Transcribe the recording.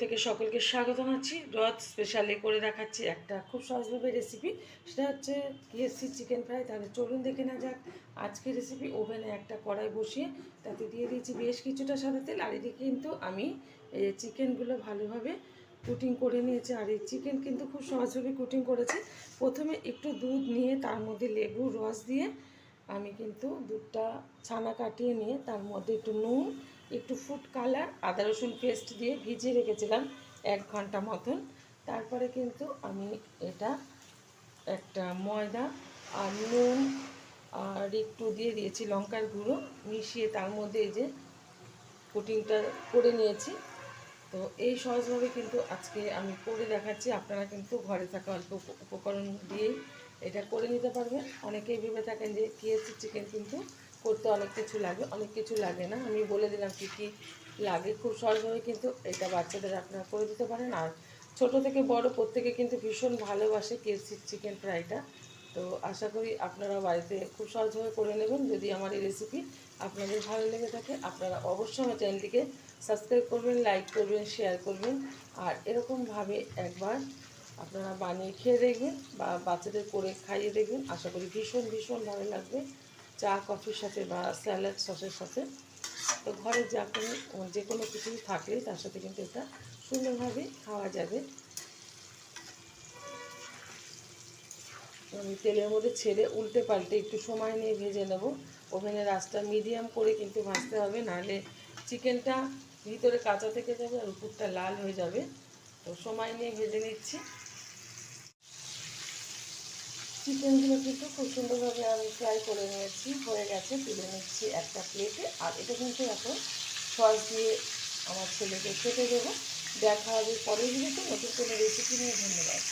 থেকে সকলকে স্বাগত জানাচ্ছি। রথ স্পেশালে করে দেখাচ্ছি একটা খুব সহজভাবে রেসিপি সেটা হচ্ছে কেএসসি চিকেন ফ্রাই তাহলে চলুন দেখে না যাক। আজকের রেসিপি ওভেনে একটা কড়াই বসিয়ে তাতে দিয়ে দিয়েছি বেশ কিছুটা সাদা তেল। আর এদিকে কিন্তু আমি এই চিকেনগুলো ভালোভাবে কুটিং করে নিয়েছি। আর এই চিকেন কিন্তু খুব সহজভাবে কুটিং করেছি। প্রথমে একটু দুধ নিয়ে তার মধ্যে লেবু, রস দিয়ে আমি কিন্তু দুধটা ছানা কাটিয়ে নিয়ে তার মধ্যে একটু নুন, একটু ফুড কালার আদা রসুন পেস্ট দিয়ে ভিজিয়ে রেখেছিলাম এক ঘণ্টা মতন। তারপরে কিন্তু আমি এটা একটা ময়দা আর নুন আর একটু দিয়ে দিয়েছি লঙ্কার গুঁড়ো, মিশিয়ে তার মধ্যে এই যে কুটিংটা করে নিয়েছি। তো এই সহজভাবে কিন্তু আজকে আমি করে দেখাচ্ছি। আপনারা কিন্তু ঘরে থাকা অল্প উপকরণ দিয়েই এটা করে নিতে পারবেন। অনেকেই ভেবে থাকেন যে কেএসসি চিকেন কিন্তু করতে অনেক কিছু লাগে। অনেক কিছু লাগে না। আমি বলে দিলাম কী কী লাগে। খুব সহজভাবে কিন্তু এটা বাচ্চাদের আপনারা করে দিতে পারেন। আর ছোট থেকে বড় প্রত্যেকে কিন্তু ভীষণ ভালোবাসে কেএসসি চিকেন ফ্রাইটা তো আশা করি আপনারা বাড়িতে খুব সহজভাবে করে নেবেন যদি আমার এই রেসিপি আপনাদের ভালো লেগে থাকে। আপনারা অবশ্যই আমার চ্যানেলটিকে সাবস্ক্রাইব করবেন লাইক করবেন শেয়ার করবেন। আর এরকমভাবে একবার আপনারা বানিয়ে খেয়ে দেখবেন বা বাচ্চাদের করে খাইয়ে দেখবেন। আশা করি ভীষণ ভীষণ ভালো লাগবে চা, কফির সাথে বা স্যালাড, সসের সাথে। তো ঘরে যা কোনো, যে কোনো কিছুই থাকলে তার সাথে কিন্তু এটা সুন্দরভাবে খাওয়া যাবে। আমি তেলের মধ্যে ছেড়ে উল্টে পাল্টে একটু সময় নিয়ে ভেজে নেব। ওভেনের আঁচটা মিডিয়াম করে কিন্তু ভাজতে হবে, নাহলে চিকেনটা ভিতরে কাঁচা থেকে যাবে আর উপরটা লাল হয়ে যাবে। তো সময় নিয়ে ভেজে নিচ্ছি। চিকেনগুলো কিন্তু খুব সুন্দরভাবে আমি ফ্রাই করে নিয়েছি, হয়ে গেছে। তুলে নিচ্ছি একটা প্লেটে। আর এটা কিন্তু এখন সস দিয়ে আমার ছেলেকে খেতে দেবো। দেখা হবে পরের ভিডিওতে নতুন কোনো রেসিপি নিয়ে। ধন্যবাদ।